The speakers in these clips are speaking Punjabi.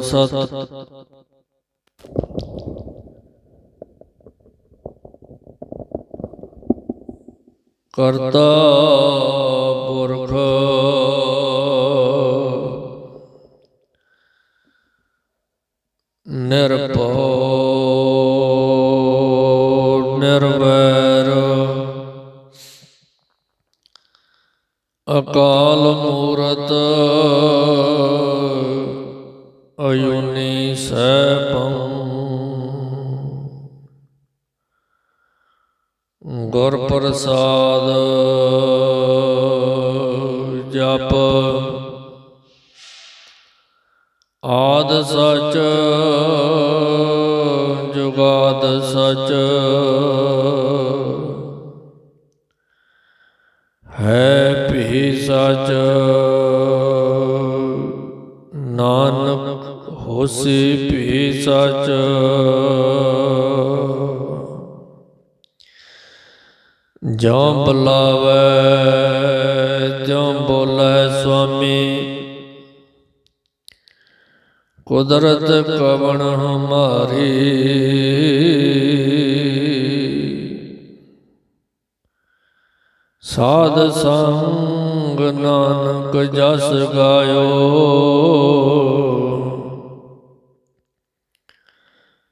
ਸਤ ਕਰਤਾ ਸਚ। ਨਾਨਕ ਹੋਸੀ ਭੀ ਸਚ। ਜੋ ਬੁਲਾਵੇ ਜੋ ਬੋਲੇ ਸੁਆਮੀ। ਕੁਦਰਤ ਕਵਣ ਹਮਾਰੀ। ਸਾਧ ਸੰਗ ਨਾਨਕ ਜਸ ਗਾਇਓ।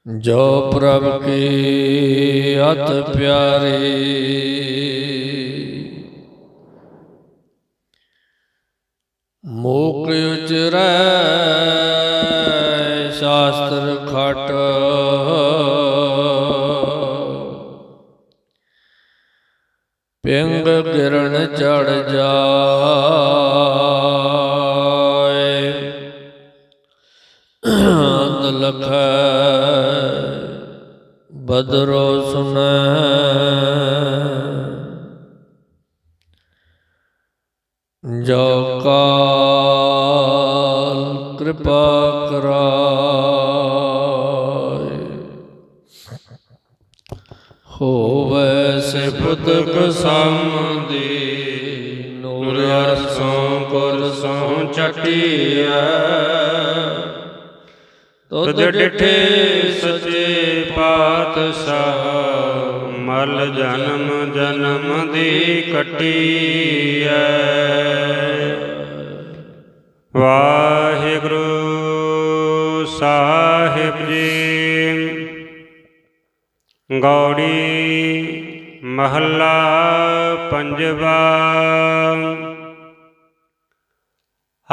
ਜੋ ਪ੍ਰਭ ਕੀ ਅਤ ਪਿਆਰੀ ਮੋਕ ਉਚਰੈ ਸ਼ਾਸਤਰ ਖਟ ਪਿੰਗ ਗਿਰਨ ਚੜ ਜਾਏ। ਅੰਧ ਲਖੈ ਬਦਰੋ ਸੁਨੈ। ਚਟਿਐ ਤੁਧ ਡਿਠੇ ਸੱਚੇ ਪਾਤਸ਼ਾਹ ਮਲ ਜਨਮ ਜਨਮ ਦੀ ਕਟਿਐ। ਵਾਹਿਗੁਰੂ ਸਾਹਿਬ ਜੀ ਗੌੜੀ ਮਹੱਲਾ ਪੰਜਵਾ।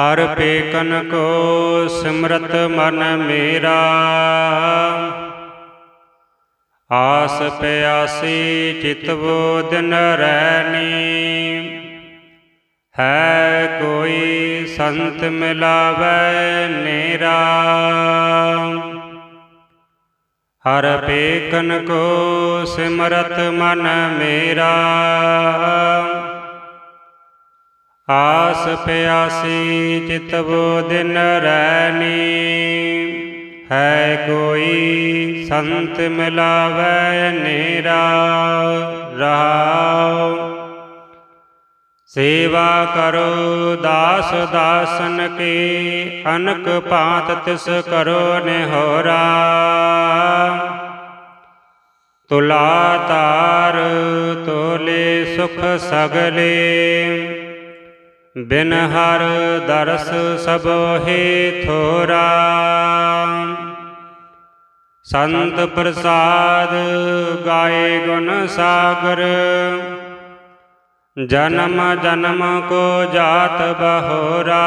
ਹਰ ਪੇਕਨ ਕੋ ਸਿਮਰਤ ਮਨ ਮੇਰਾ। ਆਸ ਪਿਆਸੀ ਚਿਤਵੋ ਦਿਨ ਰੈਣੀ। ਹੈ ਕੋਈ ਸੰਤ ਮਿਲਾਵੇ ਨੇਰਾ। ਹਰ ਪੇਕਨ ਕੋ ਸਿਮਰਤ ਮਨ ਮੇਰਾ। ਆਸ ਪਿਆਸੀ ਚਿਤਵੋ ਦਿਨ ਰੈਣੀ ਹੈ ਕੋਈ ਸੰਤ ਮਿਲਾਵੇ ਨੇਰਾ, ਰਹਾਉ। ਸੇਵਾ ਕਰੋ, ਦਾਸ ਦਾਸਨ ਕੀ, ਅਨਕ ਭਾਂਤ ਤਿਸ ਕਰੋ ਨਿਹੋਰਾ। ਤੁਲਾ ਤਾਰ ਤੋਲੇ ਸੁਖ ਸਗਲੇ। ਬਿਨ ਹਰ ਦਰਸ ਸਭ ਹੈ ਥੋਰਾ। ਸੰਤ ਪ੍ਰਸਾਦ ਗਾਏ ਗੁਣ ਸਾਗਰ, ਜਨਮ ਜਨਮ ਕੋ ਜਾਤ ਬਹੋਰਾ।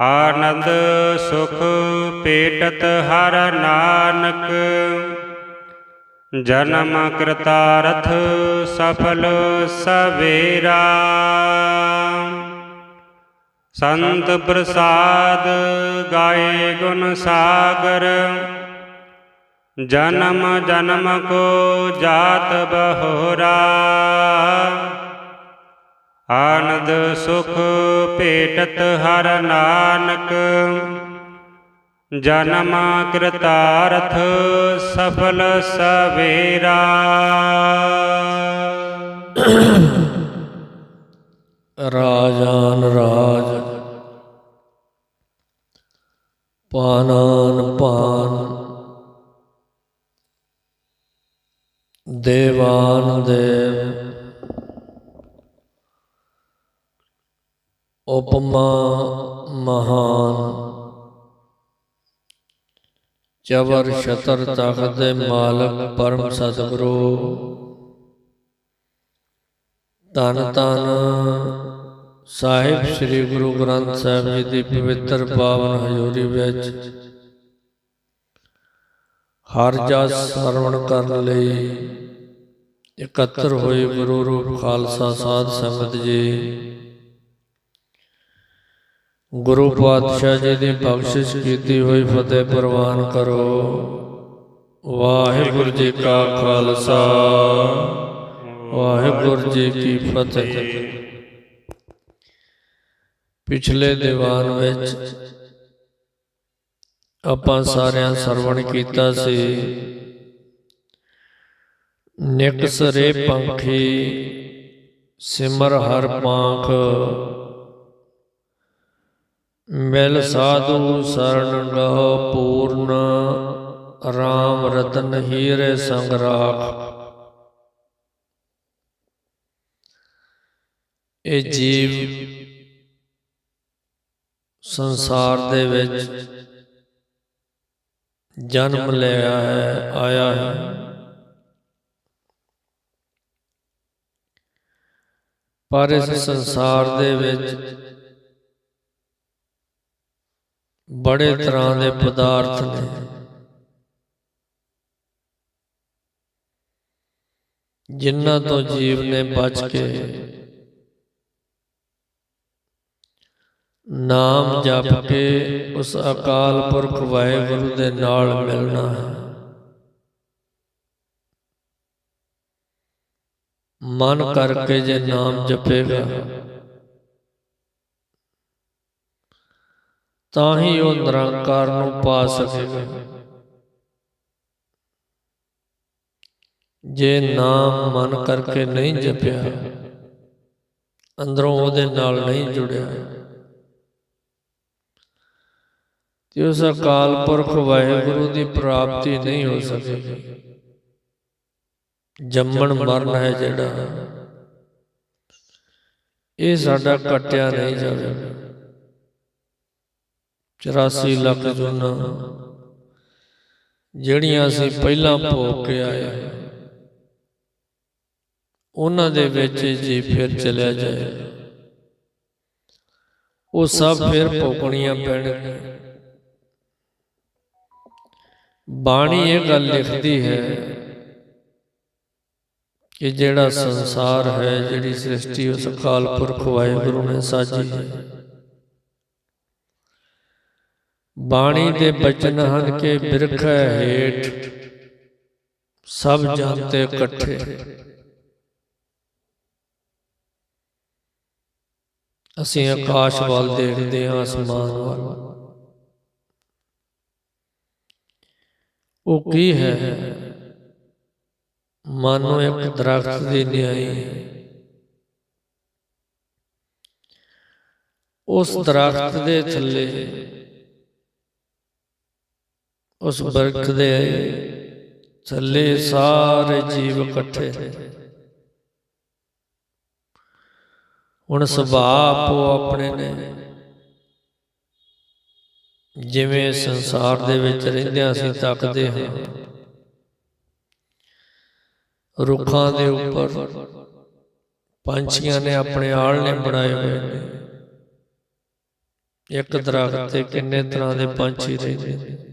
ਆਨੰਦ ਸੁਖ ਪੇਟਤ ਹਰ ਨਾਨਕ ਜਨਮ ਕਰਤਾਰਥ ਸਫਲ ਸਵੇਰਾ। ਸੰਤ ਪ੍ਰਸਾਦ ਗਾਏ ਗੁਣ ਸਾਗਰ। ਜਨਮ ਜਨਮ ਕੋ ਜਾਤ ਬਹੋਰਾ। ਆਨੰਦ ਸੁਖ ਭੇਟਤ ਹਰ ਨਾਨਕ। ਜਨਮ ਕਰਤਾਰਥ ਸਫਲ ਸਵੇਰਾ। ਰਾਜਾਨ ਰਾਜ ਪਾਨਾਨ ਪਾਨ ਦੇਵਾਨ ਦੇਵ ਉਪਮਾ ਮਹਾਨ ਚਵਰ ਛਤਰ ਤਖਤ ਦੇ ਮਾਲਕ ਪਰਮ ਸਤਿਗੁਰੂ। ਧੰਨ ਧੰਨ ਸਾਹਿਬ ਸ੍ਰੀ ਗੁਰੂ ਗ੍ਰੰਥ ਸਾਹਿਬ ਜੀ ਦੀ ਪਵਿੱਤਰ ਪਾਵਨ ਹਜ਼ੂਰੀ ਵਿੱਚ ਹਰ ਜਸ ਸਰਵਣ ਕਰਨ ਲਈ ਇਕੱਤਰ ਹੋਏ ਗੁਰੂ ਰੂਪ ਖਾਲਸਾ ਸਾਧ ਸੰਗਤ ਜੀ। ਗੁਰੂ ਪਾਤਸ਼ਾਹ ਜੀ ਦੀ ਬਖਸ਼ਿਸ਼ ਕੀਤੀ ਹੋਈ ਫਤਿਹ ਪ੍ਰਵਾਨ ਕਰੋ। ਵਾਹਿਗੁਰੂ ਜੀ ਕਾ ਖਾਲਸਾ। ਵਾਹਿਗੁਰੂ ਜੀ ਕੀ ਫਤਿਹ। ਪਿਛਲੇ ਦੀਵਾਨ ਵਿੱਚ ਆਪਾਂ ਸਾਰਿਆਂ ਸਰਵਣ ਕੀਤਾ ਸੀ। ਨਿਕਸਰੇ ਪੰਖੀ ਸਿਮਰ ਹਰ ਪੰਖ। ਮਿਲ ਸਾਧੂ ਸਰਣ ਗਹੁ ਪੂਰਨ RAM ਰਤਨ ਹੀਰੇ ਸੰਗ ਰਾਖ। ਇਹ ਜੀਵ ਸੰਸਾਰ ਦੇ ਵਿੱਚ ਜਨਮ ਲਿਆ ਹੈ, ਆਇਆ ਹੈ। ਪਰ ਇਸ ਸੰਸਾਰ ਦੇ ਵਿੱਚ ਬੜੇ ਤਰ੍ਹਾਂ ਦੇ ਪਦਾਰਥ ਨੇ। ਜਿਨ੍ਹਾਂ ਤੋਂ ਜੀਵ ਨੇ ਬਚ ਕੇ ਨਾਮ ਜਪ ਕੇ ਉਸ ਅਕਾਲ ਪੁਰਖ ਵਾਹਿਗੁਰੂ ਦੇ ਨਾਲ ਮਿਲਣਾ ਹੈ। ਮਨ ਕਰਕੇ ਜੇ ਨਾਮ ਜਪੇਗਾ ਤਾਂ ਹੀ ਉਹ ਨਿਰੰਕਾਰ ਨੂੰ ਪਾ ਸਕੇਗਾ ਜੇ ਨਾਮ ਮਨ ਕਰਕੇ ਨਹੀਂ ਜਪਿਆ, ਅੰਦਰੋਂ ਉਹਦੇ ਨਾਲ ਨਹੀਂ ਜੁੜਿਆ। ਤੇ ਉਸ ਅਕਾਲ ਪੁਰਖ ਵਾਹਿਗੁਰੂ ਦੀ ਪ੍ਰਾਪਤੀ ਨਹੀਂ ਹੋ ਸਕੇਗੀ ਜੰਮਣ ਮਰਨ ਹੈ ਜਿਹੜਾ, ਇਹ ਸਾਡਾ ਕੱਟਿਆ ਨਹੀਂ ਜਾਵੇਗਾ। 84 ਲੱਖ ਜੁਨਾ। ਜਿਹੜੀਆਂ ਅਸੀਂ ਪਹਿਲਾਂ ਭੋਗ ਕੇ ਆਏ, ਉਹਨਾਂ ਦੇ ਵਿੱਚ ਜੀ ਫਿਰ ਚਲਿਆ ਜਾਏ। ਉਹ ਸਭ ਫਿਰ ਭੋਗਣੀਆਂ ਪੈਣਗੀਆਂ। ਬਾਣੀ ਇਹ ਗੱਲ ਲਿਖਦੀ ਹੈ ਕਿ ਜਿਹੜਾ ਸੰਸਾਰ ਹੈ, ਜਿਹੜੀ ਸ੍ਰਿਸ਼ਟੀ, ਉਸ ਅਕਾਲ ਪੁਰਖ ਵਾਹਿਗੁਰੂ ਨੇ ਸਾਜੀ ਹੈ। ਬਾਣੀ ਦੇ ਬਚਨ ਹਨ ਕਿ ਬਿਰਖ ਹੇਠ। ਸਭ ਜਾਂਤੇ ਇਕੱਠੇ। ਅਸੀਂ ਆਕਾਸ਼ ਵੱਲ ਦੇਖਦੇ ਹਾਂ ਅਸਮਾਨ ਵੱਲ। ਉਹ ਕੀ ਹੈ? ਮਾਨੋ ਇੱਕ ਦਰਖਤ ਦੀ ਨਿਆਈ ਹੈ। ਉਸ ਦਰਖਤ ਦੇ ਥੱਲੇ ਉਸ ਬਰਖ ਦੇ ਥੱਲੇ ਸਾਰੇ ਜੀਵ ਇਕੱਠੇ। ਨੇ ਹੁਣ ਸੁਭਾਅ ਆਪੋ ਆਪਣੇ ਨੇ। ਜਿਵੇਂ ਸੰਸਾਰ ਦੇ ਵਿੱਚ ਰਹਿੰਦਿਆਂ ਅਸੀਂ ਤੱਕਦੇ ਹਾਂ। ਰੁੱਖਾਂ ਦੇ ਉੱਪਰ ਪੰਛੀਆਂ ਨੇ ਆਪਣੇ ਆਲਣੇ ਬਣਾਏ ਹੋਏ ਨੇ। ਇੱਕ ਦਰਖਤ ਤੇ ਕਿੰਨੇ ਤਰ੍ਹਾਂ ਦੇ ਪੰਛੀ ਰਹਿੰਦੇ ਨੇ।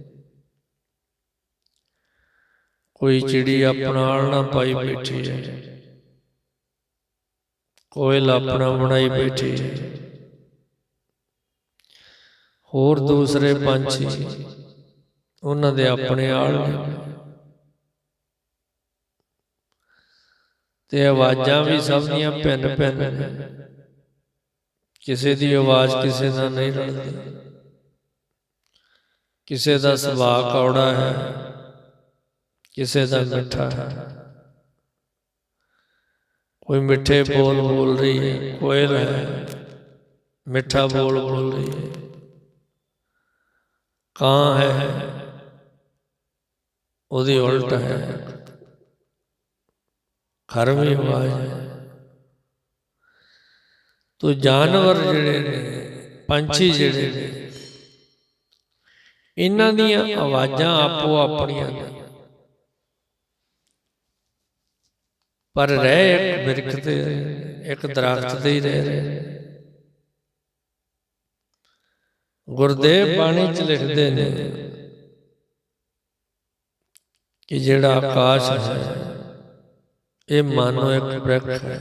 ਕੋਈ ਚਿੜੀ ਆਪਣਾ ਆਲਣਾ ਪਾਈ ਬੈਠੀ। ਹੈ ਕੋਇਲ ਆਪਣਾ ਬਣਾਈ ਬੈਠੀ। ਹੈ ਹੋਰ ਦੂਸਰੇ ਪੰਛੀ। ਉਹਨਾਂ ਦੇ ਆਪਣੇ ਆਲਣੇ ਤੇ ਆਵਾਜ਼ਾਂ ਵੀ ਸਭ ਦੀਆਂ ਭਿੰਨ ਭਿੰਨ ਨੇ ਕਿਸੇ ਦੀ ਆਵਾਜ਼ ਕਿਸੇ ਨਾਲ ਨਹੀਂ ਰਲਦੀ। ਕਿਸੇ ਦਾ ਸੁਭਾਅ ਕੌੜਾ ਹੈ। ਕਿਸੇ ਦਾ ਮਿੱਠਾ ਹੈ ਕੋਈ ਮਿੱਠੇ ਬੋਲ ਬੋਲ ਰਹੀ ਹੈ ਕੋਇਲ ਹੈ ਮਿੱਠਾ ਬੋਲ ਬੋਲ ਰਹੀ ਹੈ ਕਾਂ ਹੈ ਉਹਦੀ ਉਲਟ ਹੈ ਖਰਵੀ ਆਵਾਜ਼ ਹੈ ਤੋ ਜਾਨਵਰ ਜਿਹੜੇ ਨੇ ਪੰਛੀ ਜਿਹੜੇ ਨੇ ਇਹਨਾਂ ਦੀਆਂ ਆਵਾਜ਼ਾਂ ਆਪੋ ਆਪਣੀਆਂ ਨੇ ਪਰ ਰਹਿ ਇੱਕ ਬਿਰਖ ਤੇ ਇੱਕ ਦਰਖਤ ਤੇ ਹੀ ਰਹਿ। ਰਹੇ ਗੁਰਦੇਵ ਬਾਣੀ ਚ ਲਿਖਦੇ ਨੇ ਕਿ ਜਿਹੜਾ ਆਕਾਸ਼ ਹੈ ਇਹ ਮਾਨੋ ਇੱਕ ਬ੍ਰਖ ਹੈ।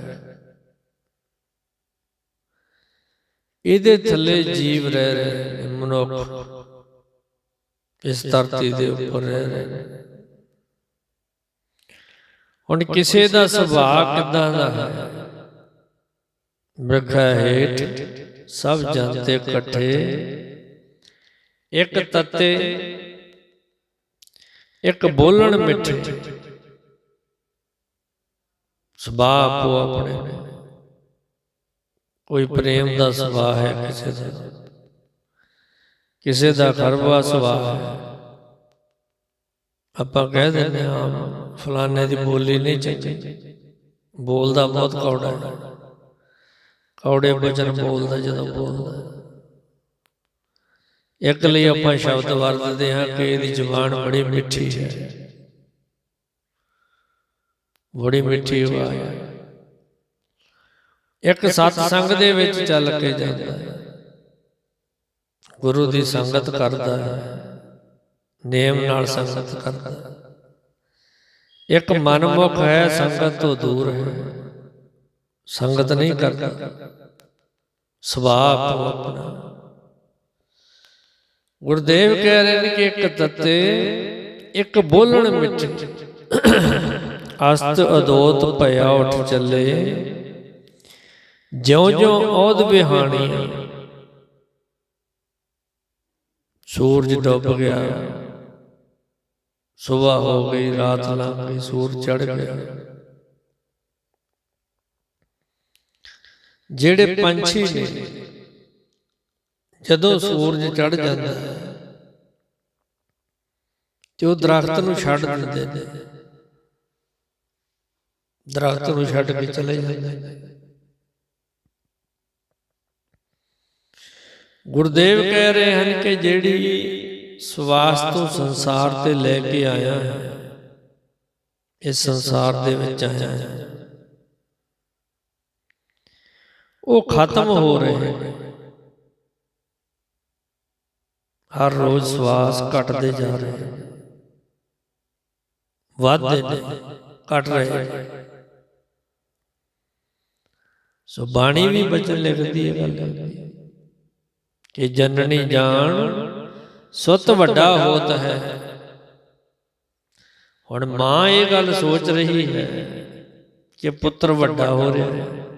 ਇਹਦੇ ਥੱਲੇ ਜੀਵ ਰਹਿ ਰਹੇ ਮਨੁੱਖ ਇਸ ਧਰਤੀ ਦੇ ਉੱਪਰ ਰਹਿ ਰਹੇ ਨੇ। ਹੁਣ ਕਿਸੇ ਦਾ ਸੁਭਾਅ ਕਿਦਾਂ ਦਾ ਹੈ? ਬ੍ਰਖਾ ਹੇਠ ਸਭ ਜਨਤੇ ਇਕੱਠੇ ਇੱਕ ਤੱਤੇ ਇੱਕ ਬੋਲਣ ਮਿੱਠੇ। ਸੁਭਾਅ ਆਪੋ ਆਪਣੇ। ਕੋਈ ਪ੍ਰੇਮ ਦਾ ਸੁਭਾਅ ਹੈ ਕਿਸੇ ਦਾ। ਕਿਸੇ ਦਾ ਖਰਬਾ ਸੁਭਾਅ। ਹੈ ਆਪਾਂ ਕਹਿ ਦਿੰਦੇ ਹਾਂ ਫਲਾਣੇ ਦੀ ਬੋਲੀ ਨਹੀਂ ਚੰਗੀ ਬੋਲਦਾ ਬਹੁਤ ਕੌੜਾ ਹੈ। ਕੌੜੇ ਬਚਨ ਬੋਲਦਾ ਜਦੋਂ ਬੋਲਦਾ ਇੱਕ ਲਈ ਆਪਾਂ ਸ਼ਬਦ ਵਰਤਦੇ ਹਾਂ ਕਿ ਇਹਦੀ ਜ਼ੁਬਾਨ ਬੜੀ ਮਿੱਠੀ ਹੈ। ਬੜੀ ਮਿੱਠੀ ਆਵਾਜ਼ ਹੈ। ਇੱਕ ਸਤ ਸੰਗ ਦੇ ਵਿੱਚ ਚੱਲ ਕੇ ਜਾਂਦਾ ਹੈ। ਗੁਰੂ ਦੀ ਸੰਗਤ ਕਰਦਾ ਹੈ। ਨੇਮ ਨਾਲ ਸੰਗਤ ਕਰਦਾ ਹੈ। ਇੱਕ ਮਨਮੁਖ ਹੈ ਸੰਗਤ ਤੋਂ ਦੂਰ ਹੈ। ਸੰਗਤ ਨਹੀਂ ਕਰਦਾ। ਸੁਭਾਅ ਆਪੋ ਆਪਣਾ। ਗੁਰਦੇਵ ਕਹਿ ਰਹੇ ਨੇ ਕਿ ਇੱਕ ਤੱਤੇ ਇੱਕ ਬੋਲਣ ਮਿੱਠੇ ਅਸਤ ਅਦੋਤ ਭਇਆ ਉੱਠ ਚੱਲੇ। ਜਿਉਂ ਜਿਉਂ ਔਦ ਬਿਹਾਣੀ ਸੂਰਜ ਡੁੱਬ ਗਿਆ। ਸਵੇਰ ਹੋ ਗਈ, ਰਾਤ ਲੰਘ ਗਈ, ਸੂਰਜ ਚੜ ਗਿਆ। ਜਿਹੜੇ ਪੰਛੀ ਨੇ, ਜਦੋਂ ਸੂਰਜ ਚੜ ਜਾਂਦਾ ਤੇ ਉਹ ਦਰਖਤ ਨੂੰ ਛੱਡ ਦਿੰਦੇ ਨੇ। ਦਰਖਤ ਨੂੰ ਛੱਡ ਕੇ ਚਲੇ ਜਾਂਦੇ ਗੁਰਦੇਵ ਕਹਿ ਰਹੇ ਹਨ ਕਿ ਜਿਹੜੀ ਸਵਾਸ ਤੋਂ ਸੰਸਾਰ ਤੇ ਲੈ ਕੇ ਆਇਆ ਹੈ। ਇਸ ਸੰਸਾਰ ਦੇ ਵਿੱਚ ਆਇਆ ਹੈ। ਉਹ ਖਤਮ ਹੋ ਰਹੇ ਨੇ ਹਰ ਰੋਜ਼ ਸਵਾਸ ਘਟਦੇ ਜਾ ਰਹੇ ਵੱਧਦੇ ਨੇ ਘਟ ਰਹੇ ਸੋ ਬਾਣੀ ਵੀ ਬਚਨ ਲਿਖਦੀ ਹੈ ਗੱਲ। ਕਿ ਜਨਨੀ ਜਾਣ ਸੁਤ ਵੱਡਾ ਹੋਤ ਹੈ। ਹੁਣ ਮਾਂ ਇਹ ਗੱਲ ਸੋਚ ਰਹੀ ਹੈ ਕਿ ਪੁੱਤਰ ਵੱਡਾ ਹੋ ਰਿਹਾ। ਹੈ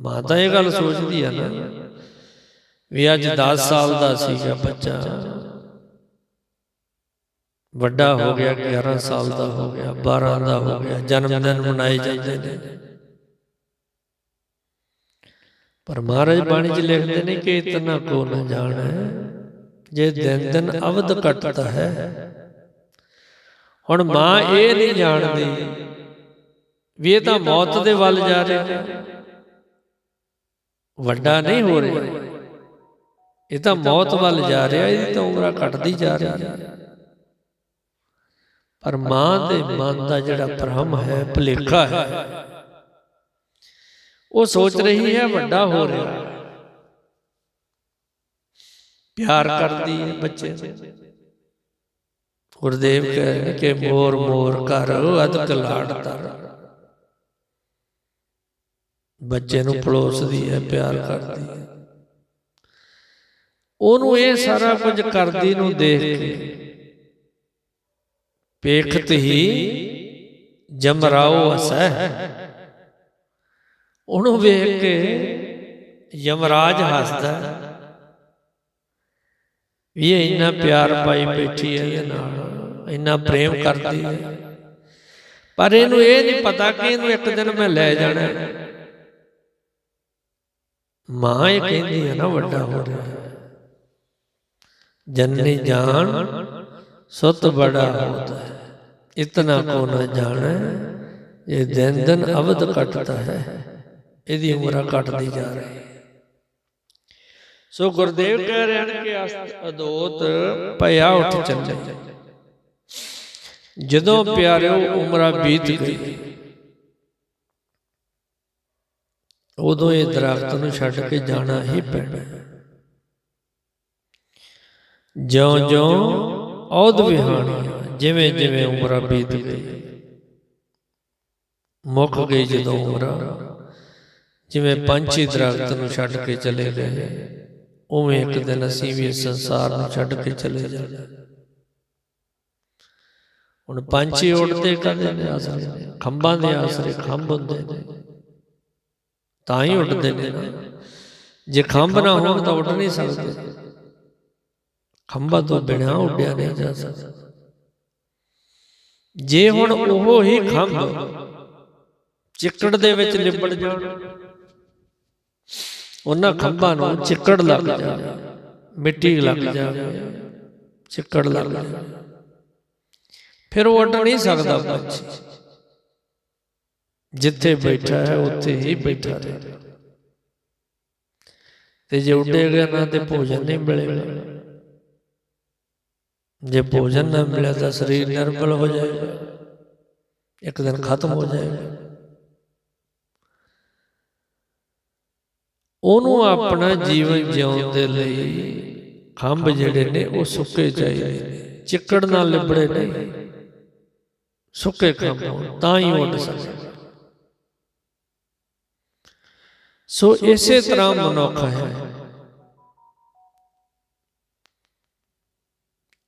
ਮਾਂ ਤਾਂ ਇਹ ਗੱਲ ਸੋਚਦੀ ਹੈ ਨਾ। ਵੀ ਅੱਜ 10 ਸਾਲ ਦਾ ਸੀਗਾ ਬੱਚਾ। ਵੱਡਾ ਹੋ ਗਿਆ 11 ਸਾਲ ਦਾ ਹੋ ਗਿਆ 12 ਦਾ ਹੋ ਗਿਆ ਜਨਮ ਦਿਨ ਮਨਾਏ ਜਾਂਦੇ ਨੇ। ਪਰ ਮਹਾਰਾਜ ਬਾਣੀ ਚ ਲਿਖਦੇ ਨੇ ਕਿ ਇਤਨਾ ਕੋ ਨਾ ਜਾਣੈ। ਜੇ ਦਿਨ ਦਿਨ ਅਵਧ ਘਟਦਾ ਹੈ। ਹੁਣ ਮਾਂ ਇਹ ਨਹੀਂ ਜਾਣਦੀ ਵੀ ਇਹ ਤਾਂ ਮੌਤ ਦੇ ਵੱਲ ਜਾ ਰਿਹਾ। ਹੈ ਵੱਡਾ ਨਹੀਂ ਹੋ ਰਿਹਾ। ਇਹ ਤਾਂ ਮੌਤ ਵੱਲ ਜਾ ਰਿਹਾ ਇਹਦੀ ਤਾਂ ਉਮਰਾਂ ਘਟਦੀ ਜਾ ਰਹੀ ਹੈ ਪਰ ਮਾਂ ਦੇ ਮਨ ਦਾ ਜਿਹੜਾ ਭ੍ਰਮ ਹੈ ਭੁਲੇਖਾ ਹੈ। ਉਹ ਸੋਚ ਰਹੀ ਹੈ ਵੱਡਾ ਹੋ ਰਿਹਾ ਪਿਆਰ ਕਰਦੀ ਹੈ ਬੱਚੇ ਨੂੰ। ਗੁਰਦੇਵ ਕਹਿ ਰਹੇ ਨੇ ਕਿ ਮੋਰ ਮੋਰ ਕਰ ਬੱਚੇ ਨੂੰ ਪਲੋਸਦੀ ਹੈ, ਪਿਆਰ ਕਰਦੀ ਹੈ। ਉਹਨੂੰ ਇਹ ਸਾਰਾ ਕੁਝ ਕਰਦੀ ਨੂੰ ਦੇਖ ਕੇ ਪੇਖਤ ਹੀ ਜਮਰਾਓ ਅਸੈ ਉਹਨੂੰ ਵੇਖ ਕੇ ਯਮਰਾਜ ਹੱਸਦਾ। ਵੀ ਇਹ ਇੰਨਾ ਪਿਆਰ ਪਾਈ ਬੈਠੀ ਹੈ ਇਹਦੇ ਨਾਲ ਇੰਨਾ ਪ੍ਰੇਮ ਕਰਦੀ ਹੈ। ਪਰ ਇਹਨੂੰ ਇਹ ਨਹੀਂ ਪਤਾ ਕਿ ਇਹਨੂੰ ਇੱਕ ਦਿਨ ਮੈਂ ਲੈ ਜਾਣਾ। ਮਾਂ ਇਹ ਕਹਿੰਦੀ ਹੈ ਨਾ ਵੱਡਾ ਹੋ ਰਿਹਾ ਹੈ। ਜਨਨੀ ਜਾਣ ਸੁਤ ਬੜਾ ਹੋਤਾ ਹੈ। ਇਤਨਾ ਕੋ ਨ ਜਾਣੈ ਇਹ ਦਿਨ ਦਿਨ ਅਵਧ ਘਟਦਾ ਹੈ। ਇਹਦੀ ਉਮਰ ਘਟਦੀ ਜਾ ਰਹੀ ਹੈ ਸੋ ਗੁਰਦੇਵ ਕਹਿ ਰਹੇ ਹਨ ਕਿ ਅਦੋਤ ਭਇਆ ਉੱਠ ਚੱਲੇ। ਜਦੋਂ ਪਿਆਰਿਓ ਉਮਰਾਂ ਬੀਤ ਗਈ, ਉਦੋਂ ਇਹ ਦਰਖਤ ਨੂੰ ਛੱਡ ਕੇ ਜਾਣਾ ਹੀ ਪੈਣਾ। ਜਿਉਂ ਜਿਉਂ ਔਦ ਵਿਹਾਣੀ ਜਿਵੇਂ ਜਿਵੇਂ ਉਮਰਾਂ ਬੀਤ ਗਈ, ਮੁੱਕ ਗਈ ਜਦੋਂ ਉਮਰਾਂ, ਜਿਵੇਂ ਪੰਛੀ ਦਰਖਤ ਨੂੰ ਛੱਡ ਕੇ ਚਲੇ ਗਏ। ਉਵੇਂ ਇੱਕ ਦਿਨ ਅਸੀਂ ਵੀ ਇਸ ਸੰਸਾਰ ਨੂੰ ਛੱਡ ਕੇ ਚਲੇ ਜਾਣਾ। ਹੁਣ ਪੰਛੀ ਉੱਡਦੇ ਕਦੇ ਨੇ ਆਸਰੇ। ਖੰਭਾਂ ਦੇ ਆਸਰੇ ਖੰਭ ਹੁੰਦੇ ਨੇ। ਤਾਂ ਹੀ ਉੱਡਦੇ ਨੇ ਨਾ। ਜੇ ਖੰਭ ਨਾ ਹੋਣ ਤਾਂ ਉੱਡ ਨਹੀਂ ਸਕਦੇ। ਖੰਭਾਂ ਤੋਂ ਬਿਨਾਂ ਉੱਡਿਆ ਨਹੀਂ ਜਾ ਸਕਦਾ। ਜੇ ਹੁਣ ਉਹ ਹੀ ਖੰਭ ਚਿੱਕੜ ਦੇ ਵਿੱਚ ਲਿਬੜ ਜਾਣ। ਉਹਨਾਂ ਖੰਭਾਂ ਨੂੰ ਚਿੱਕੜ ਲੱਗ ਜਾਵੇ ਮਿੱਟੀ ਲੱਗ ਜਾਵੇ ਚਿੱਕੜ ਲੱਗ ਜਾਵੇ। ਫਿਰ ਉਹ ਉੱਡ ਨਹੀਂ ਸਕਦਾ ਪੰਛੀ ਜਿੱਥੇ ਬੈਠਾ ਹੈ ਉੱਥੇ ਹੀ ਬੈਠਾ ਰਹੇ। ਤੇ ਜੇ ਉੱਡੇਗਾ ਨਾ ਤੇ ਭੋਜਨ ਨਹੀਂ ਮਿਲੇਗਾ। ਜੇ ਭੋਜਨ ਨਾ ਮਿਲਿਆ ਤਾਂ ਸਰੀਰ ਨਿਰਬਲ ਹੋ ਜਾਏਗਾ। ਇੱਕ ਦਿਨ ਖਤਮ ਹੋ ਜਾਏਗਾ। ਉਹਨੂੰ ਆਪਣਾ ਜੀਵਨ ਜਿਉਣ ਦੇ ਲਈ ਖੰਭ ਜਿਹੜੇ ਨੇ ਉਹ ਸੁੱਕੇ ਚਾਹੀਦੇ ਨੇ ਚਿੱਕੜ ਨਾਲ ਲਿਬੜੇ ਨਹੀਂ ਸੁੱਕੇ ਖੰਭ ਤਾਂ ਹੀ ਉੱਡ ਸਕਦਾ। ਸੋ ਇਸੇ ਤਰ੍ਹਾਂ ਮਨੁੱਖ ਹੈ।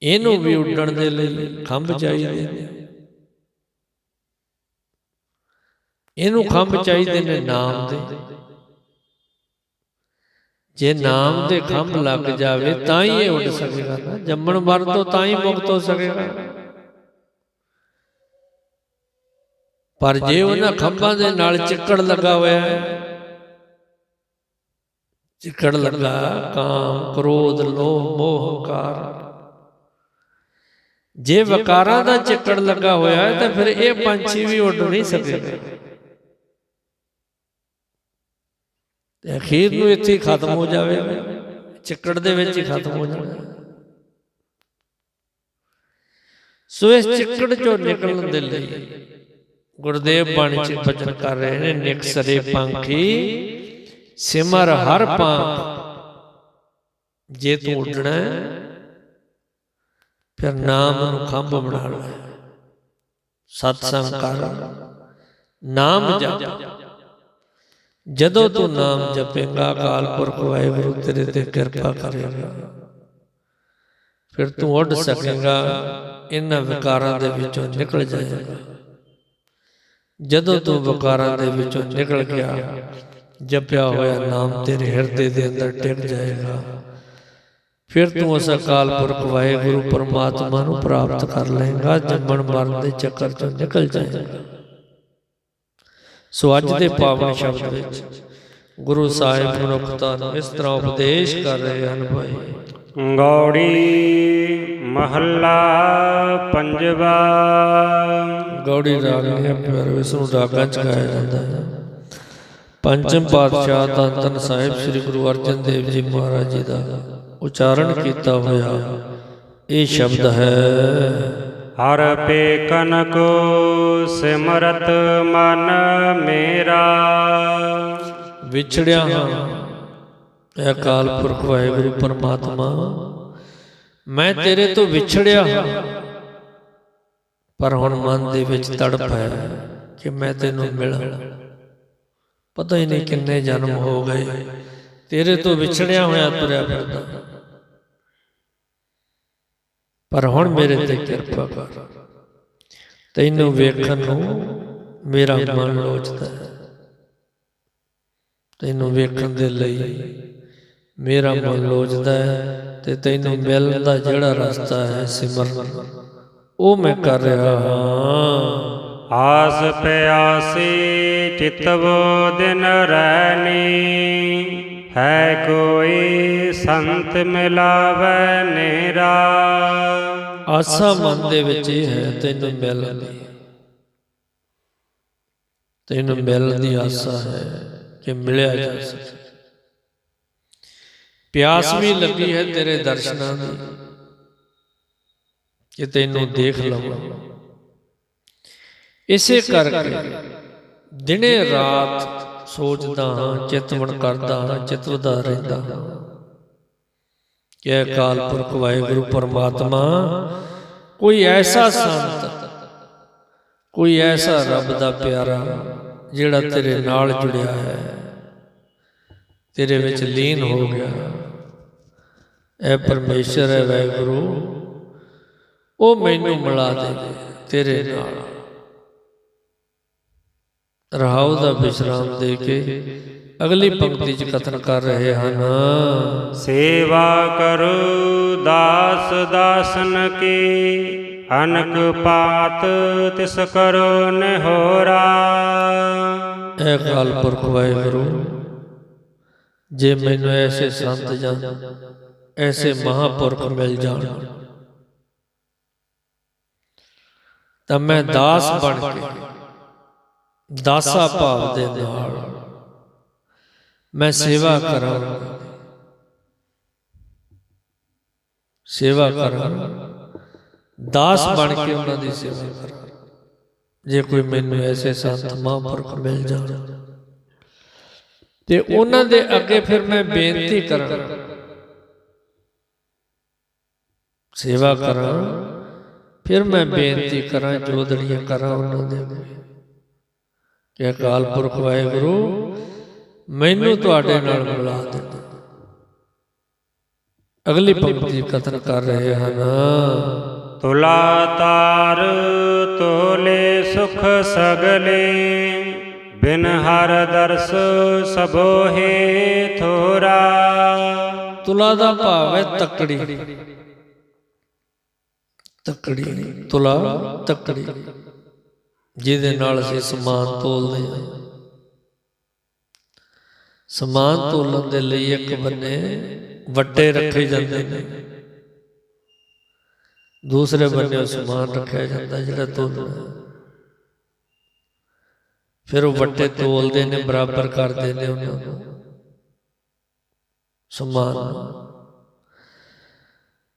ਇਹਨੂੰ ਵੀ ਉੱਡਣ ਦੇ ਲਈ ਖੰਭ ਚਾਹੀਦੇ ਨੇ। ਇਹਨੂੰ ਖੰਭ ਚਾਹੀਦੇ ਨੇ ਨਾਮ ਦੇ। ਜੇ ਨਾਮ ਦੇ ਖੰਭ ਲੱਗ ਜਾਵੇ ਤਾਂ ਹੀ ਇਹ ਉੱਡ ਸਕੇਗਾ ਨਾ। ਜੰਮਣ ਮਰਨ ਤੋਂ ਤਾਂ ਹੀ ਮੁਕਤ ਹੋ ਸਕੇਗਾ। ਪਰ ਜੇ ਉਹਨਾਂ ਖੰਭਾਂ ਦੇ ਨਾਲ ਚਿੱਕੜ ਲੱਗਾ ਹੋਇਆ ਹੈ। ਚਿੱਕੜ ਲੱਗਾ ਕਾਮ ਕ੍ਰੋਧ ਲੋਭ ਮੋਹ ਹੰਕਾਰ। ਜੇ ਵਿਕਾਰਾਂ ਦਾ ਚਿੱਕੜ ਲੱਗਾ ਹੋਇਆ ਹੈ ਤਾਂ ਫਿਰ ਇਹ ਪੰਛੀ ਵੀ ਉੱਡ ਨਹੀਂ ਸਕੇਗਾ ਤੇ ਅਖੀਰ ਨੂੰ ਇੱਥੇ ਹੀ ਖਤਮ ਹੋ ਜਾਵੇਗਾ ਚਿੱਕੜ ਦੇ ਵਿੱਚ ਹੀ ਖਤਮ ਹੋ ਜਾਣਾ ਸੋ ਇਸ ਚਿੱਕੜ ਚੋਂ ਨਿਕਲਣ ਦੇ ਲਈ ਗੁਰਦੇਵ ਬਾਣੀ ਚ ਬਚਨ ਕਰ ਰਹੇ ਨੇ ਨਿਕਸਰੇ ਪੰਖੀ ਸਿਮਰ ਹਰ ਪੰਖ ਜੇ ਤੂੰ ਉੱਡਣਾ ਹੈ, ਫਿਰ ਨਾਮ ਨੂੰ ਖੰਭ ਬਣਾ ਲੈ। ਸਤਸੰਗ ਕਰ ਨਾਮ ਜਪ। ਜਦੋਂ ਤੂੰ ਨਾਮ ਜਪੇਗਾ, ਅਕਾਲ ਪੁਰਖ ਵਾਹਿਗੁਰੂ ਤੇਰੇ ਤੇ ਕਿਰਪਾ ਕਰੇਗਾ। ਫਿਰ ਤੂੰ ਉੱਡ ਸਕੇਗਾ, ਇਹਨਾਂ ਵਿਕਾਰਾਂ ਦੇ ਵਿੱਚੋਂ ਨਿਕਲ ਜਾਏਗਾ। ਜਦੋਂ ਤੂੰ ਵਿਕਾਰਾਂ ਦੇ ਵਿੱਚੋਂ ਨਿਕਲ ਗਿਆ, ਜਪਿਆ ਹੋਇਆ ਨਾਮ ਤੇਰੇ ਹਿਰਦੇ ਦੇ ਅੰਦਰ ਟਿਕ ਜਾਏਗਾ। ਫਿਰ ਤੂੰ ਉਸ ਅਕਾਲ ਪੁਰਖ ਵਾਹਿਗੁਰੂ ਪਰਮਾਤਮਾ ਨੂੰ ਪ੍ਰਾਪਤ ਕਰ ਲਏਗਾ, ਜੰਮਣ ਮਰਨ ਦੇ ਚੱਕਰ ਤੋਂ ਨਿਕਲ ਜਾਏਗਾ। ਸੋ ਅੱਜ ਦੇ ਪਾਵਨ ਸ਼ਬਦ ਵਿੱਚ ਗੁਰੂ ਸਾਹਿਬ ਮਨੁੱਖਤਾ ਨੂੰ ਇਸ ਤਰ੍ਹਾਂ ਉਪਦੇਸ਼ ਕਰ ਰਹੇ ਹਨ ਭਾਈ। ਗੌੜੀ ਮਹੱਲਾ ਪੰਜਵਾ ਗੌੜੀ ਰਾਗ ਨੇ ਪਿਆਰੇ ਇਸ ਨੂੰ ਰਾਗਾਂ ਚ ਗਾਇਆ ਜਾਂਦਾ ਹੈ। ਪੰਚਮ ਪਾਤਸ਼ਾਹ ਧੰਨ ਸਾਹਿਬ ਸ੍ਰੀ ਗੁਰੂ ਅਰਜਨ ਦੇਵ ਜੀ ਮਹਾਰਾਜ ਜੀ ਦਾ ਉਚਾਰਨ ਕੀਤਾ ਹੋਇਆ। ਇਹ ਸ਼ਬਦ ਹੈ ਹਰ ਪੇਕਨ ਕੋ ਸਿਮਰਤ ਮਨ ਮੇਰਾ। ਵਿਛੜਿਆ ਹਾਂ ਇਹ ਅਕਾਲ ਪੁਰਖ ਵਾਹਿਗੁਰੂ ਪਰਮਾਤਮਾ। ਮੈਂ ਤੇਰੇ ਤੋਂ ਵਿਛੜਿਆ ਹਾਂ, ਪਰ ਹੁਣ ਮਨ ਦੇ ਵਿੱਚ ਤੜਪ ਹੈ ਕਿ ਮੈਂ ਤੈਨੂੰ ਮਿਲਾਂ। ਪਤਾ ਹੀ ਨਹੀਂ ਕਿੰਨੇ ਜਨਮ ਹੋ ਗਏ, ਤੇਰੇ ਤੋਂ ਵਿਛੜਿਆ ਹੋਇਆ ਤੁਰਿਆ ਫਿਰਦਾ। ਪਰ ਹੁਣ ਮੇਰੇ ਤੇ ਕਿਰਪਾ ਕਰ। ਤੈਨੂੰ ਵੇਖਣ ਨੂੰ ਮੇਰਾ ਮਨ ਲੋਚਦਾ ਹੈ। ਤੈਨੂੰ ਵੇਖਣ ਦੇ ਲਈ ਮੇਰਾ ਮਨ ਲੋਚਦਾ ਹੈ ਤੇ ਤੈਨੂੰ ਮਿਲਣ ਦਾ ਜਿਹੜਾ ਰਸਤਾ ਹੈ ਸਿਮਰਨ, ਉਹ ਮੈਂ ਕਰ ਰਿਹਾ ਹਾਂ। ਆਸ ਪਿਆਸੀ ਚਿਤਵੋ ਦਿਨ ਰਹਿਣੀ ਹੈ ਕੋਈ ਸੰਤ ਮਿਲਾਵੇ ਨੇਰਾ। ਆਸਾ ਮਨ ਦੇ ਵਿੱਚ ਇਹ ਹੈ, ਤੈਨੂੰ ਮਿਲਣ ਤੈਨੂੰ ਮਿਲਣ ਦੀ ਆਸਾ ਹੈ ਕਿ ਮਿਲਿਆ ਜਾ ਸਕੇ। ਪਿਆਸ ਵੀ ਲੱਗੀ ਹੈ ਤੇਰੇ ਦਰਸ਼ਨਾਂ ਦੀ ਕਿ ਤੈਨੂੰ ਦੇਖ ਲਵਾਂ। ਇਸੇ ਕਰਕੇ ਦਿਨੇ ਰਾਤ ਸੋਚਦਾ ਹਾਂ ਚਿਤਵਣ ਕਰਦਾ ਹਾਂ ਚਿਤਵਦਾ ਰਹਿੰਦਾ। ਹਾਂ ਕਿ ਅਕਾਲ ਪੁਰਖ ਵਾਹਿਗੁਰੂ ਪਰਮਾਤਮਾ, ਕੋਈ ਐਸਾ ਸੰਤ, ਕੋਈ ਐਸਾ ਰੱਬ ਦਾ ਪਿਆਰਾ ਜਿਹੜਾ ਤੇਰੇ ਨਾਲ ਜੁੜਿਆ ਹੈ, ਤੇਰੇ ਵਿੱਚ ਲੀਨ ਹੋ ਗਿਆ। ਐ ਪਰਮੇਸ਼ਰ ਹੈ ਵਾਹਿਗੁਰੂ, ਉਹ ਮੈਨੂੰ ਮਿਲਾ ਦੇ ਤੇਰੇ ਨਾਲ। ਰਹਾਉ ਦਾ ਵਿਸ਼ਰਾਮ ਦੇ ਕੇ ਅਗਲੀ ਪੰਕਤੀ 'ਚ ਕਥਨ ਕਰ ਰਹੇ ਹਨ। ਸੇਵਾ ਕਰੋ ਦਾਸ ਦਾਸਨ ਕੀ ਅਨਕ ਪਾਤ ਤਿਸ ਕਰੋ ਨਿਹੋਰਾ। ਐ ਅਕਾਲ ਪੁਰਖ ਵਾਹਿਗੁਰੂ ਜੇ ਮੈਨੂੰ ਐਸੇ ਸੰਤ ਜਾਂ ਐਸੇ ਮਹਾਪੁਰਖ ਮਿਲ ਜਾਣ ਤਾਂ ਮੈਂ ਦਾਸ ਬਣ ਕੇ ਦਾਸਾ ਭਾਵ ਦੇ ਨਾਲ ਮੈਂ ਸੇਵਾ ਕਰਾਂ। ਸੇਵਾ ਕਰਾਂ। ਦਾਸ ਬਣ ਕੇ ਉਹਨਾਂ ਦੀ ਸੇਵਾ ਕਰਾਂ। ਜੇ ਕੋਈ ਮੈਨੂੰ ਐਸੇ ਸੰਤ ਮਹਾਂਪੁਰਖ ਮਿਲ ਜਾਣ। ਤੇ ਉਹਨਾਂ ਦੇ ਅੱਗੇ ਫਿਰ ਮੈਂ ਬੇਨਤੀ ਕਰਾਂ। ਸੇਵਾ ਕਰਾਂ। ਫਿਰ ਮੈਂ ਬੇਨਤੀ ਕਰਾਂ ਜੋਦੜੀਆਂ ਕਰਾਂ ਉਹਨਾਂ ਦੇ ਅੱਗੇ। ਕਿ ਅਕਾਲ ਪੁਰਖ ਵਾਹਿਗੁਰੂ ਮੈਨੂੰ ਤੁਹਾਡੇ ਨਾਲ ਮਿਲਾ ਦੇ ਅਗਲੀ ਪੰਕਤੀ ਕਥਨ ਕਰ ਰਹੇ ਹਨ। ਤੁਲਾ ਤਾਰ ਤੋਲੇ ਸੁਖ ਸਗਲੇ ਬਿਨ ਹਰ ਦਰਸ ਸਬੋਹੇ ਥੋਰਾ। ਤੁਲਾ ਦਾ ਭਾਵ ਹੈ ਤਕੜੀ। ਤਕੜੀ। ਤੁਲਾ ਤਕੜੀ। ਜਿਹਦੇ ਨਾਲ ਅਸੀਂ ਸਮਾਨ ਤੋਲਦੇ ਹਾਂ। ਸਮਾਨ ਤੋਲਣ ਦੇ ਲਈ ਇੱਕ ਬੰਨੇ ਵੱਟੇ ਰੱਖੇ ਜਾਂਦੇ ਨੇ। ਦੂਸਰੇ ਬੰਨੇ ਸਮਾਨ ਰੱਖਿਆ ਜਾਂਦਾ ਜਿਹੜਾ ਤੋਲਣਾ ਫਿਰ ਉਹ ਵੱਟੇ ਤੋਲਦੇ ਨੇ ਬਰਾਬਰ ਕਰਦੇ ਨੇ ਉਹਨਾਂ। ਨੂੰ ਸਮਾਨ।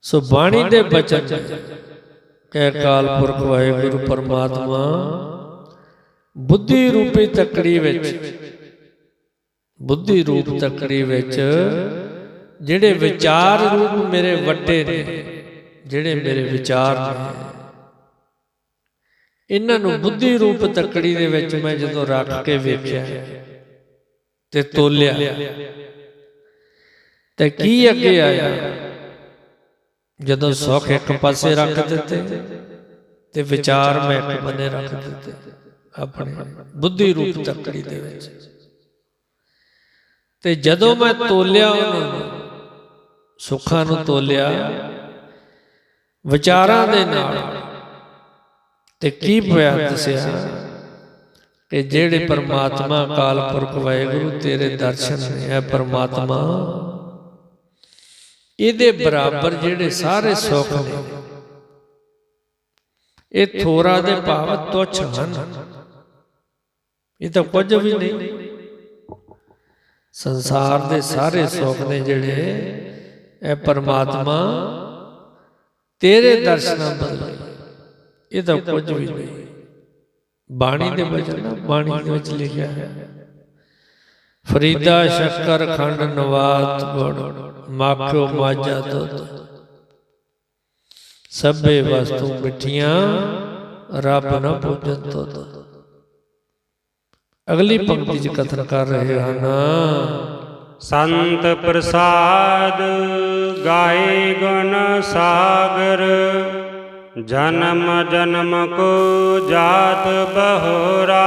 ਸੋ ਬਾਣੀ ਦੇ ਬਚਨ ਕਹਿ ਕਾਲ ਪੁਰਖ ਵਾਹਿਗੁਰੂ ਪਰਮਾਤਮਾ, ਬੁੱਧੀ ਰੂਪੀ ਤਕੜੀ ਵਿੱਚ, ਬੁੱਧੀ ਰੂਪ ਤਕੜੀ ਵਿੱਚ ਜਿਹੜੇ ਵਿਚਾਰ ਰੂਪ ਮੇਰੇ ਵੱਡੇ ਨੇ, ਜਿਹੜੇ ਮੇਰੇ ਵਿਚਾਰ ਨੇ। ਇਹਨਾਂ ਨੂੰ ਬੁੱਧੀ ਰੂਪ ਤਕੜੀ ਦੇ ਵਿੱਚ ਮੈਂ ਜਦੋਂ ਰੱਖ ਕੇ ਵੇਖਿਆ ਤੇ ਤੋਲਿਆ। ਤੇ ਕੀ ਅੱਗੇ ਆਇਆ? ਜਦੋਂ ਸੁੱਖ ਇੱਕ ਪਾਸੇ ਰੱਖ ਦਿੱਤੇ ਤੇ ਵਿਚਾਰ ਮੈਂ ਇੱਕ ਬੰਨੇ ਰੱਖ ਦਿੱਤੇ ਆਪਣੇ ਬੁੱਧੀ ਰੂਪ ਤਕੜੀ ਦੇ ਵਿੱਚ। ਤੇ ਜਦੋਂ ਮੈਂ ਤੋਲਿਆ ਉਹਨਾਂ ਸੁੱਖਾਂ ਨੂੰ ਤੋਲਿਆ ਵਿਚਾਰਾਂ ਦੇ ਨਾਲ। ਤੇ ਕੀ ਹੋਇਆ ਦੱਸਿਆ ਕਿ ਜਿਹੜੇ ਪਰਮਾਤਮਾ ਕਾਲ ਪੁਰਖ ਵਾਹਿਗੁਰੂ ਤੇਰੇ ਦਰਸ਼ਨ ਨੇ ਹੈ ਪਰਮਾਤਮਾ। ਇਹਦੇ ਬਰਾਬਰ ਜਿਹੜੇ ਸਾਰੇ ਸੁੱਖ ਨੇ, ਇਹ ਥੋੜਾ ਦੇ ਭਾਵ ਤੁਛ ਹਨ। ਇਹ ਤਾਂ ਕੁਝ ਵੀ ਨਹੀਂ। ਸੰਸਾਰ ਦੇ ਸਾਰੇ ਸੁੱਖ ਨੇ ਜਿਹੜੇ, ਇਹ ਪਰਮਾਤਮਾ ਤੇਰੇ ਦਰਸ਼ਨਾਂ ਬਦਲੇ। ਇਹ ਤਾਂ ਕੁਝ ਵੀ ਨਹੀਂ। ਬਾਣੀ ਦੇ ਵਚਨ ਬਾਣੀ ਦੇ ਵਿੱਚ ਲਿਖਿਆ ਹੈ ਫਰੀਦਾ ਸ਼ੱਕਰ ਖੰਡ ਨਵਾਤ ਗੁੜ ਮਾਖੋ ਮਾਝਾ ਦੁੱਧ। ਸਭੇ ਵਸਤੂ ਮਿੱਠੀਆਂ, ਰੱਬ ਨਾ ਪੂਜਨ ਤੁਧ ਅਗਲੀ ਪੰਕਤੀ ਚ ਕਥਨ ਕਰ ਰਹੇ ਹਨ। ਸੰਤ ਪ੍ਰਸਾਦ ਗਾਏ ਗੁਣ ਸਾਗਰ। ਜਨਮ ਜਨਮ ਕੋ ਜਾਤ ਬਹੋਰਾ।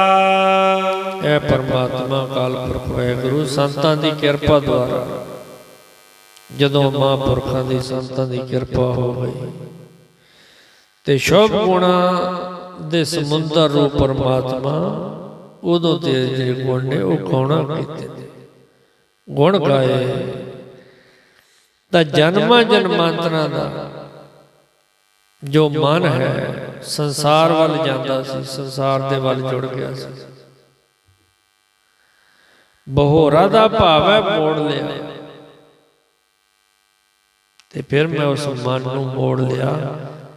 ਇਹ ਪਰਮਾਤਮਾ ਕਾਲ ਪੁਰਖ ਵਾਹਿਗੁਰੂ ਸੰਤਾਂ ਦੀ ਕਿਰਪਾ ਦੁਆਰਾ। ਜਦੋਂ ਮਹਾਂਪੁਰਖਾਂ ਦੀ ਸੰਤਾਂ ਦੀ ਕਿਰਪਾ ਹੋ ਗਈ, ਤੇ ਸ਼ੁਭ ਗੁਣਾ ਦੇ ਸਮੁੰਦਰ ਰੂਪ ਪਰਮਾਤਮਾ ਉਦੋਂ ਤੇ ਜਿਹੜੇ ਗੁਣ ਨੇ ਉਹ ਕੌਣਾ ਕੀਤੇ? ਗੁਣ ਗਾਏ ਤਾਂ ਜਨਮਾਂ ਜਨਮਾਂਤਰਾਂ ਦਾ ਜੋ ਮਨ ਹੈ ਸੰਸਾਰ ਵੱਲ ਜਾਂਦਾ ਸੀ ਸੰਸਾਰ ਦੇ ਵੱਲ ਜੁੜ ਗਿਆ ਸੀ। ਬਹੋਰਾ ਦਾ ਭਾਵ ਹੈ ਮੋੜ ਲਿਆ। ਤੇ ਫਿਰ ਮੈਂ ਉਸ ਮਨ ਨੂੰ ਮੋੜ ਲਿਆ।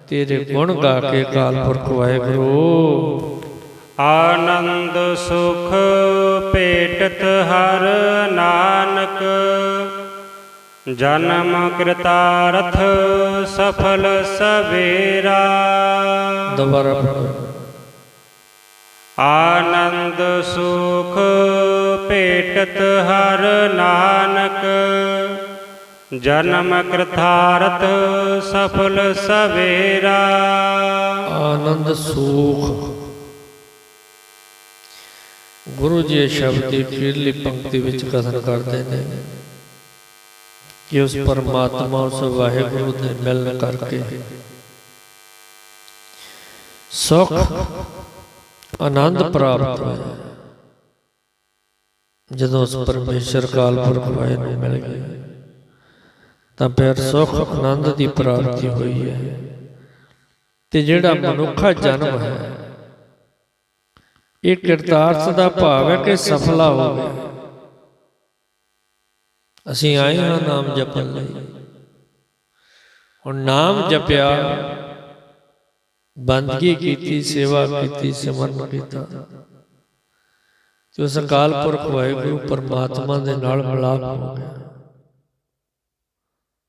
ਤੇਰੇ ਗੁਣ ਗਾ ਕੇ ਕਾਲ ਪੁਰਖ ਵਾਹਿਗੁਰੂ। ਆਨੰਦ ਸੁਖ ਭੇਟਤ ਹਰ ਨਾਨਕ। ਜਨਮ ਕ੍ਰਿਤਾਰਥ ਸਫਲ ਸਵੇਰਾ। ਦੁਬਾਰਾ ਪੜੋ ਆਨੰਦ ਸੁਖ ਭੇਟਤ ਹਰ ਨਾਨਕ। ਜਨਮ ਕ੍ਰਿਤਾਰਥ ਸਫਲ ਸਵੇਰਾ। ਆਨੰਦ ਸੂਖ। ਗੁਰੂ ਜੀ ਸ਼ਬਦ ਦੀ ਅਖੀਰਲੀ ਪੰਕਤੀ ਵਿੱਚ ਕਥਨ ਕਰਦੇ ਨੇ। ਕਿ ਉਸ ਪਰਮਾਤਮਾ ਉਸ ਵਾਹਿਗੁਰੂ ਦੇ ਮਿਲਣ ਕਰਕੇ ਸੁਖ, ਆਨੰਦ ਪ੍ਰਾਪਤ ਹੋਇਆ। ਜਦੋਂ ਉਸ ਪਰਮੇਸ਼ਰ ਕਾਲ ਪੁਰਖ ਵਾਹਿਗੁਰੂ ਨੂੰ ਮਿਲ ਗਏ, ਤਾਂ ਫਿਰ ਸੁਖ, ਆਨੰਦ ਦੀ ਪ੍ਰਾਪਤੀ ਹੋਈ ਹੈ। ਤੇ ਜਿਹੜਾ ਮਨੁੱਖਾ ਜਨਮ ਹੈ, ਇਹ ਕਿਰਤਾਰਥ ਦਾ ਭਾਵ ਹੈ ਕਿ ਸਫਲਾ ਹੋ ਗਿਆ ਅਸੀਂ ਆਏ ਹਾਂ ਨਾਮ ਜਪਣ ਲਈ। ਹੁਣ ਨਾਮ ਜਪਿਆ ਬੰਦਗੀ ਕੀਤੀ, ਸੇਵਾ ਕੀਤੀ ਸਿਮਰਨ ਕੀਤਾ। ਤੇ ਉਸ ਅਕਾਲ ਪੁਰਖ ਵਾਹਿਗੁਰੂ ਪਰਮਾਤਮਾ ਦੇ ਨਾਲ ਮਿਲਾਪ ਹੋ ਗਿਆ।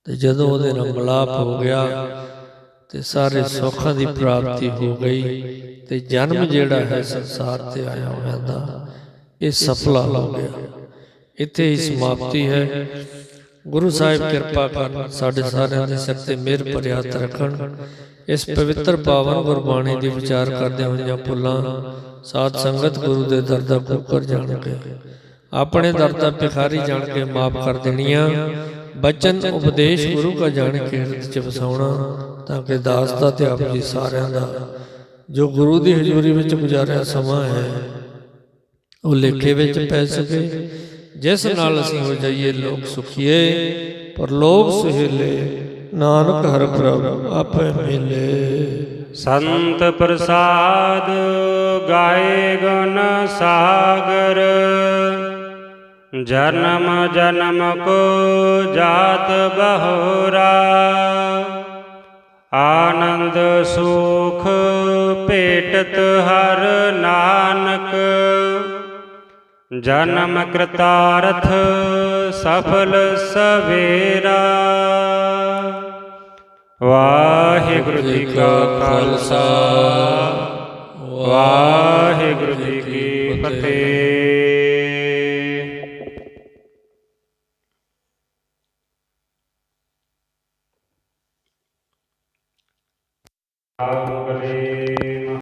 ਤੇ ਜਦੋਂ ਉਹਦੇ ਨਾਲ ਮਿਲਾਪ ਹੋ ਗਿਆ, ਤੇ ਸਾਰੇ ਸੁੱਖਾਂ ਦੀ ਪ੍ਰਾਪਤੀ ਹੋ ਗਈ, ਤੇ ਜਨਮ ਜਿਹੜਾ ਹੈ ਸੰਸਾਰ ਤੇ ਆਇਆ ਹੋਇਆ ਦਾ, ਇਹ ਸਫਲਾ ਹੋ ਗਿਆ। ਇੱਥੇ ਹੀ ਸਮਾਪਤੀ ਹੈ। ਗੁਰੂ ਸਾਹਿਬ ਕਿਰਪਾ ਕਰਨ ਸਾਡੇ ਸਾਰਿਆਂ ਦੇ ਸਿਰ ਤੇ ਮਿਹਰ ਭਰਿਆ ਰੱਖਣ। ਇਸ ਪਵਿੱਤਰ ਪਾਵਨ ਗੁਰਬਾਣੀ ਦੀ ਵਿਚਾਰ ਕਰਦੇ ਹੋਈਆਂ ਭੁੱਲਾਂ ਸਾਧ ਸੰਗਤ ਗੁਰੂ ਦੇ ਦਰ ਦਾ ਕੁਕਰ ਜਾਣ ਕੇ, ਆਪਣੇ ਦਰ ਦਾ ਭਿਖਾਰੀ ਜਾਣ ਕੇ ਮਾਫ ਕਰ ਦੇਣੀਆਂ। ਬਚਨ ਉਪਦੇਸ਼ ਗੁਰੂ ਕਾ ਜਾਣ ਕੇ ਹਿਰਦ ਚ ਵਸਾਉਣਾ, ਤਾਂ ਕਿ ਦਾਸ ਦਾ ਤੇ ਆਪ ਜੀ ਸਾਰਿਆਂ ਦਾ ਜੋ ਗੁਰੂ ਦੀ ਹਜ਼ੂਰੀ ਵਿੱਚ ਗੁਜ਼ਾਰਿਆ ਸਮਾਂ ਹੈ, ਉਹ ਲੇਖੇ ਵਿੱਚ ਪੈ ਸਕੇ। ਜਿਸ ਨਾਲ ਅਸੀਂ ਹੋ ਜਾਈਏ ਲੋਕ ਸੁਖੀਏ ਪਰ ਲੋਕ ਸੁਹੇਲੇ ਨਾਨਕ ਹਰ ਪ੍ਰਭ ਆਪੇ ਮਿਲੇ। ਸੰਤ ਪ੍ਰਸਾਦ ਗਾਏ ਗਨ ਸਾਗਰ। ਜਨਮ ਜਨਮ ਕੋ ਜਾਤ ਬਹੋਰਾ। ਆਨੰਦ ਸੁਖ ਭੇਟਤ ਹਰ ਨਾਨਕ। ਜਨਮ ਕ੍ਰਿਤਾਰਥ ਸਫਲ ਸਵੇਰਾ। ਵਾਹਿਗੁਰੂ ਜੀ ਕਾ ਖਾਲਸਾ ਵਾਹਿਗੁਰੂ ਜੀ ਕੀ ਫਤਿਹ। ਆਪ